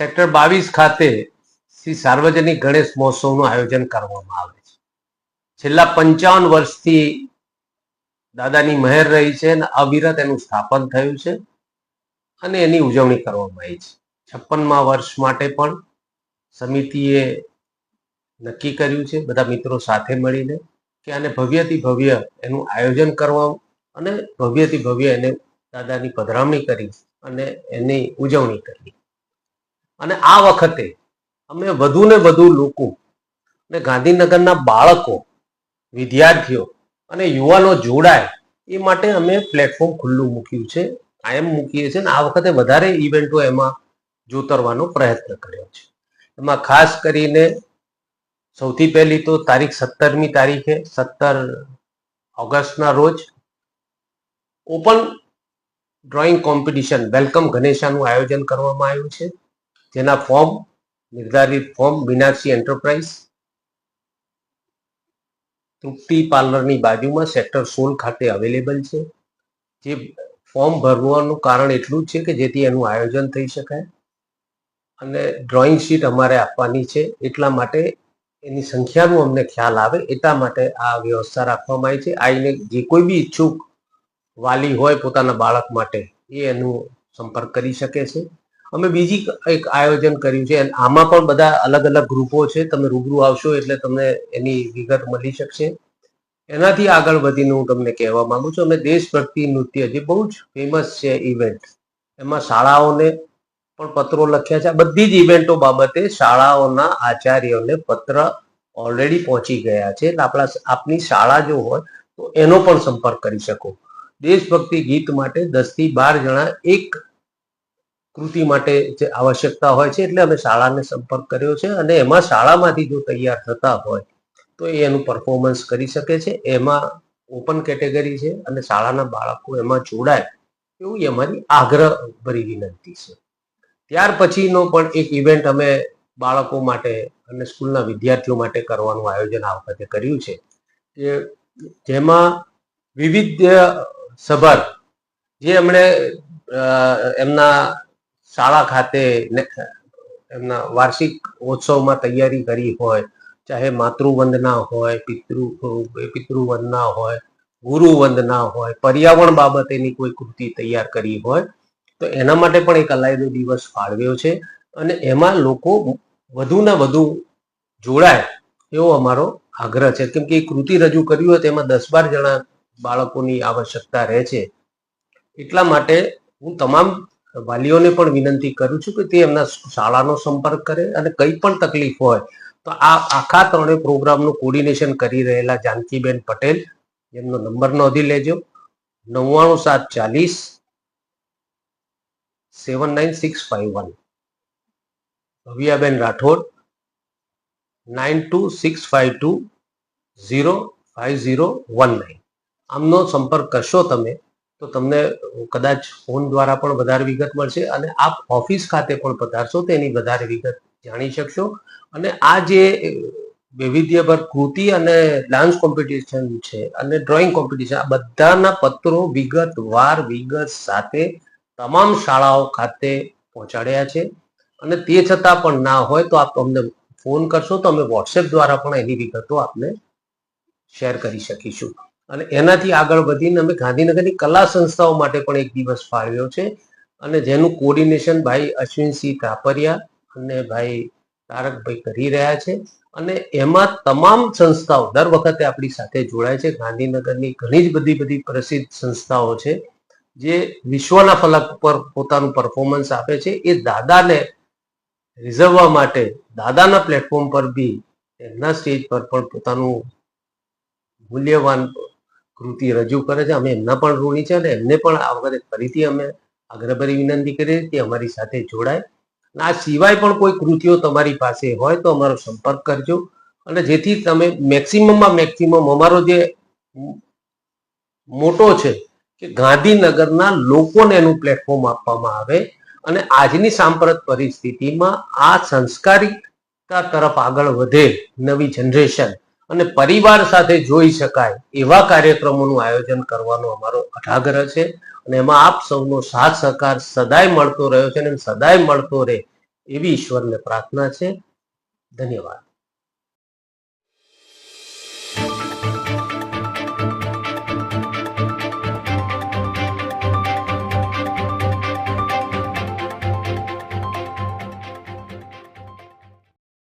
Sector બાવીસ ખાતે શ્રી સાર્વજનિક ગણેશ મહોત્સવનું આયોજન કરવામાં આવે છે. છેલ્લા પંચાવન વર્ષથી દાદાની મહેર રહી છે અને અવિરત એનું સ્થાપન થયું છે અને એની ઉજવણી કરવામાં આવી છે. છપ્પનમાં વર્ષ માટે પણ સમિતિએ નક્કી કર્યું છે, બધા મિત્રો સાથે મળીને કે આને ભવ્યથી ભવ્ય એનું આયોજન કરવા અને ભવ્યથી ભવ્ય એને દાદાની પધરામણી કરી અને એની ઉજવણી કરી અને આ વખતે અમે વધુ ને વધુ લોકો અને ગાંધીનગરના બાળકો, વિદ્યાર્થીઓ અને યુવાનો જોડાય એ માટે અમે પ્લેટફોર્મ ખુલ્લું મૂક્યું છે, કાયમ મૂકીએ છીએ અને આ વખતે વધારે ઇવેન્ટો એમાં જોતરવાનો પ્રયત્ન કર્યો છે. એમાં ખાસ કરીને સૌથી પહેલી તો તારીખ સત્તરમી તારીખે સત્તર ઓગસ્ટના રોજ ઓપન ડ્રોઈંગ કોમ્પિટિશન વેલકમ ગણેશાનું આયોજન કરવામાં આવ્યું છે. જેના ફોર્મ નિર્ધારિત ફોર્મ મીનાક્ષી એન્ટરપ્રાઇઝ તૃપ્તિ પાર્લરની બાજુમાં સેક્ટર સોળ ખાતે અવેલેબલ છે. જે ફોર્મ ભરવાનું કારણ એટલું જ છે કે જેથી એનું આયોજન થઈ શકાય. અને ડ્રોઈંગ શીટ અમારે આપવાની છે. એટલા માટે એની સંખ્યાનું અમને ખ્યાલ આવે. એટલા માટે આ વ્યવસ્થા રાખવામાં આવી છે. આઈને જે કોઈ બી ઈચ્છુક વાલી હોય પોતાના બાળક માટે, એ એનું સંપર્ક કરી શકે છે. અમે બીજી એક આયોજન કર્યું છે આમાં પણ બધા અલગ અલગ ગ્રુપો છે, તમે રૂબરૂ આવશો એટલે તમને એની વિગત મળી શકશે. એનાથી આગળ વધીને હું તમને કહેવા માંગુ છું, અમે દેશભક્તિ નૃત્ય જે બહુ જ ફેમસ છે ઇવેન્ટ એમાં શાળાઓને પણ પત્રો લખ્યા છે. બધી જ ઇવેન્ટો બાબતે શાળાઓના આચાર્યોને પત્ર ઓલરેડી પહોંચી ગયા છે. એટલે આપણા, આપની શાળા જો હોય તો એનો પણ સંપર્ક કરી શકો. દેશભક્તિ ગીત માટે દસથી બાર જણા એક કૃતિ માટે જે આવશ્યકતા હોય છે, એટલે અમે શાળાને સંપર્ક કર્યો છે અને એમાં શાળામાંથી જો તૈયાર થતા હોય, તો એ એનું પરફોર્મન્સ કરી શકે છે. એમાં ઓપન કેટેગરી છે અને શાળાના બાળકો એમાં જોડાય એવું અમારી આગ્રહ ભરી વિનંતી છે. ત્યાર પછીનો પણ એક ઇવેન્ટ અમે બાળકો માટે અને સ્કૂલના વિદ્યાર્થીઓ માટે કરવાનું આયોજન આ વખતે કર્યું છે. કે જેમાં વિવિધ સભર, જે એમણે એમના શાળા ખાતે એમના વાર્ષિક ઉત્સવમાં તૈયારી કરી હોય, ચાહે માતૃવંદના હોય, પિતૃ, પિતૃવંદના હોય, ગુરુવંદના હોય, પર્યાવરણ બાબતેની કોઈ કૃતિ તૈયાર કરી હોય, તો એના માટે પણ એક અલાયદો દિવસ ફાળવ્યો છે. અને એમાં લોકો વધુને વધુ જોડાય એવો અમારો આગ્રહ છે. કેમ કે એ કૃતિ રજૂ કરી હોય તેમાં દસ બાર જણા બાળકોની આવશ્યકતા રહે છે. એટલા માટે હું તમામ વાલીઓને પણ વિનંતી કરું છું કે તે એમના શાળાનો સંપર્ક કરે અને કંઈ પણ તકલીફ હોય તો આ આખા ત્રણેય પ્રોગ્રામનું કોર્ડિનેશન કરી રહેલા જાનકીબેન પટેલ, એમનો નંબર નોંધી લેજો, નવ્વાણું સાત ચાલીસ, seven nine six five one. Bhavyaben Rathod, nine two six five two, zero five zero one nine. આમનો સંપર્ક કરશો તમે, તો તમને કદાચ ફોન દ્વારા પણ વધારે વિગત મળશે અને આપ ઓફિસ ખાતે પણ પધારશો તો એની વધારે વિગત જાણી શકશો. અને આ જે વૈવિધ્યભર કૃતિ અને ડાન્સ કોમ્પિટિશન છે અને ડ્રોઈંગ કોમ્પિટિશન, આ બધાના પત્રો વિગતવાર વિગત સાથે તમામ શાળાઓ ખાતે પહોંચાડ્યા છે. અને તે છતાં પણ ના હોય તો આપ અમને ફોન કરશો તો અમે વોટ્સએપ દ્વારા પણ એની વિગતો આપને શેર કરી શકીશું. અને એનાથી આગળ વધીને અમે ગાંધીનગરની કલા સંસ્થાઓ માટે પણ એક દિવસ ફાળવ્યો છે. અને જેનું કોર્ડિનેશન ભાઈ અશ્વિનસિંહ કાપરિયા અને ભાઈ તારકભાઈ કરી રહ્યા છે. અને એમાં તમામ સંસ્થાઓ દર વખતે આપણી સાથે જોડાય છે. ગાંધીનગરની ઘણી જ બધી બધી પ્રસિદ્ધ સંસ્થાઓ છે. જે વિશ્વના ફલક પર પોતાનું પરફોર્મન્સ આપે છે. એ દાદાને રિઝવવા માટે દાદાના પ્લેટફોર્મ પર બી એમના સ્ટેજ પર પણ પોતાનું મૂલ્યવાન કૃતિ રજૂ કરે છે. અમે એમના પણ ઋણી છે અને એમને પણ આ વખતે ફરીથી અમે આગ્રહભરી વિનંતી કરીએ કે અમારી સાથે જોડાય. અને આ સિવાય પણ કોઈ કૃતિઓ તમારી પાસે હોય તો અમારો સંપર્ક કરજો. અને જેથી તમે મેક્સિમમમાં મેક્સિમમ અમારો જે મોટો છે કે ગાંધીનગરના લોકોને એનું પ્લેટફોર્મ આપવામાં આવે. અને આજની સાંપ્રત પરિસ્થિતિમાં આ સંસ્કારિકતા તરફ આગળ વધે નવી જનરેશન અને પરિવાર સાથે જોઈ શકાય એવા કાર્યક્રમોનું આયોજન કરવાનો અમારો અઠાગ્રહ છે. અને એમાં આપ સૌનો સાથ સહકાર સદાય મળતો રહ્યો છે અને સદાય મળતો રહે એવી ઈશ્વરને પ્રાર્થના છે. ધન્યવાદ.